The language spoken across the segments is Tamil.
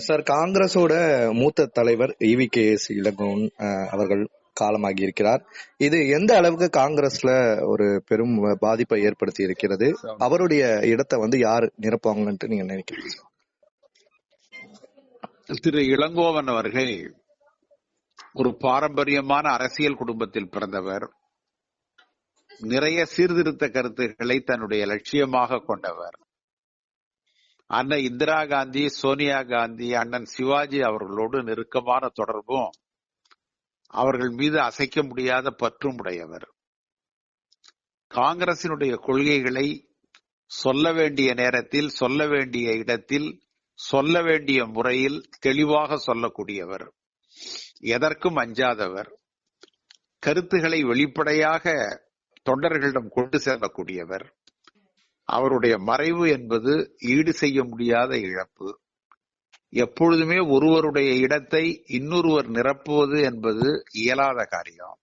சார் காங்கிரஸோட மூத்த தலைவர் இவி கே. எஸ். இளங்கோன் அவர்கள் காலமாகி இருக்கிறார். இது எந்த அளவுக்கு காங்கிரஸ்ல ஒரு பெரும் பாதிப்பை ஏற்படுத்தி இருக்கிறது? அவருடைய இடத்தை வந்து யார் நிரப்புவாங்கன்ட்டு நீங்க நினைக்கிறீங்க திரு. இளங்கோவன் அவர்கள் ஒரு பாரம்பரியமான அரசியல் குடும்பத்தில் பிறந்தவர். நிறைய சீர்திருத்த கருத்துக்களை தன்னுடைய லட்சியமாக கொண்டவர். அன்னை இந்திரா காந்தி சோனியா காந்தி அண்ணன் சிவாஜி அவர்களோடு நெருக்கமான தொடர்பும் அவர்கள் மீது அசைக்க முடியாத பற்றும் உடையவர். காங்கிரசினுடைய கொள்கைகளை சொல்ல வேண்டிய நேரத்தில் சொல்ல வேண்டிய இடத்தில் சொல்ல வேண்டிய முறையில் தெளிவாக சொல்லக்கூடியவர். எதற்கும் அஞ்சாதவர். கருத்துக்களை வெளிப்படையாக தொண்டர்களிடம் கொண்டு செல்லக்கூடியவர். அவருடைய மறைவு என்பது ஈடு செய்ய முடியாத இழப்பு. எப்பொழுதுமே ஒருவருடைய இடத்தை இன்னொருவர் நிரப்புவது என்பது இயலாத காரியம்.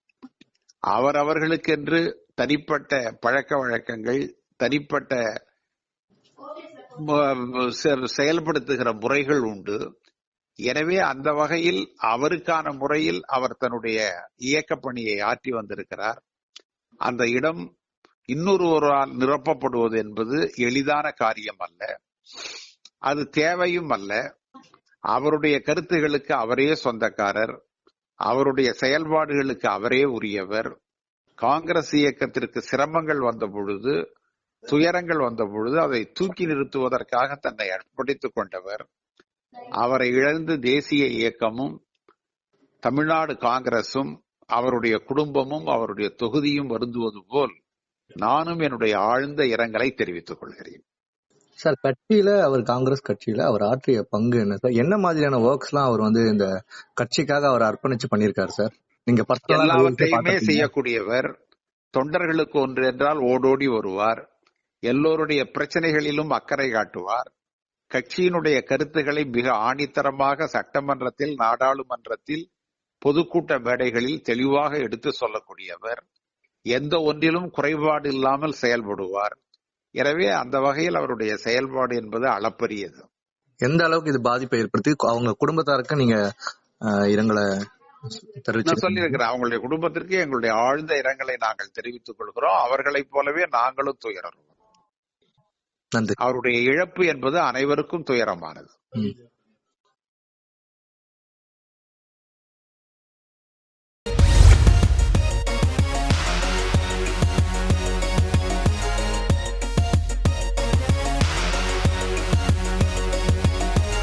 அவரவர்களுக்கென்று தனிப்பட்ட பழக்க வழக்கங்கள் தனிப்பட்ட செ- செயல்படுத்துகிற முறைகள் உண்டு. எனவே அந்த வகையில் அவருக்கான முறையில் அவர் தன்னுடைய இயக்க பணியை ஆற்றி வந்திருக்கிறார். அந்த இடம் இன்னொருவரால் நிரப்பப்படுவது என்பது எளிதான காரியம் அல்ல அது தேவையும் அல்ல. அவருடைய கருத்துகளுக்கு அவரே சொந்தக்காரர். அவருடைய செயல்பாடுகளுக்கு அவரே உரியவர். காங்கிரஸ் இயக்கத்திற்கு சிரமங்கள் வந்த பொழுது துயரங்கள் வந்த பொழுது அதை தூக்கி நிறுத்துவதற்காக தன்னை அர்ப்பணித்துக் கொண்டவர். அவரை இழந்து தேசிய இயக்கமும் தமிழ்நாடு காங்கிரசும் அவருடைய குடும்பமும் அவருடைய தொகுதியும் வருந்துவது போல் நானும் என்னுடைய ஆழ்ந்த இரங்கலை தெரிவித்துக் கொள்கிறேன். சார் கட்சியில அவர் காங்கிரஸ் கட்சியில அவர் ஆற்றிய பங்கு என்ன சார்? என்ன மாதிரியான ஒர்க்ஸ் எல்லாம் அவர் வந்து இந்த கட்சிக்காக அவர் அர்ப்பணிச்சு பண்ணிருக்காரு சார்? நீங்க எல்லாவற்றையுமே செய்யக்கூடியவர் தொண்டர்களுக்கு ஒன்று என்றால் ஓடோடி வருவார் எல்லோருடைய பிரச்சனைகளிலும் அக்கறை காட்டுவார் கட்சியினுடைய கருத்துக்களை மிக ஆணித்தரமாக சட்டமன்றத்தில் நாடாளுமன்றத்தில் பொதுக்கூட்ட மேடைகளில் தெளிவாக எடுத்து சொல்லக்கூடியவர் எந்த ஒன்றிலும் குறைபாடு இல்லாமல் செயல்படுவார். எனவே அந்த வகையில் அவருடைய செயல்பாடு என்பது அளப்பரியது. எந்த அளவுக்கு இது பாதிப்பை ஏற்படுத்தி அவங்க குடும்பத்தாருக்கு நீங்க இரங்கலை சொல்லியிருக்கிறேன் அவங்களுடைய குடும்பத்திற்கு எங்களுடைய ஆழ்ந்த இரங்கலை நாங்கள் தெரிவித்துக் கொள்கிறோம். அவர்களைப் போலவே நாங்களும் துயரம் நன்றி. அவருடைய இழப்பு என்பது அனைவருக்கும் துயரமானது.